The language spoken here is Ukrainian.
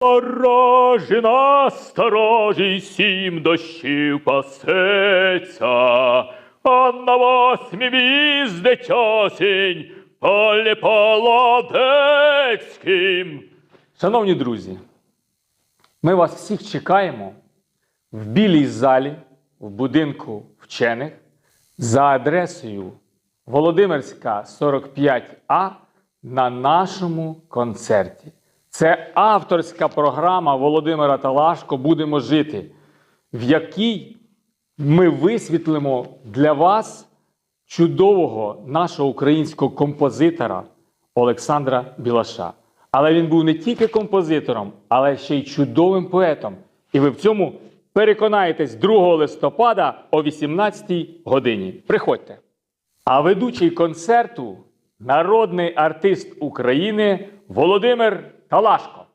Сторожі на сторожі сім дощів пасеться, а на восьмі віздить осінь полі полодецьким. Шановні друзі, ми вас всіх чекаємо в білій залі в будинку вчених за адресою Володимирська 45А на нашому концерті. Це авторська програма Володимира Талашко Будемо жити, в якій ми висвітлимо для вас чудового нашого українського композитора Олександра Білаша. Але він був не тільки композитором, але ще й чудовим поетом. І ви в цьому переконаєтесь 2 листопада о 18 годині. Приходьте. А ведучий концерту народний артист України Володимир Талашко.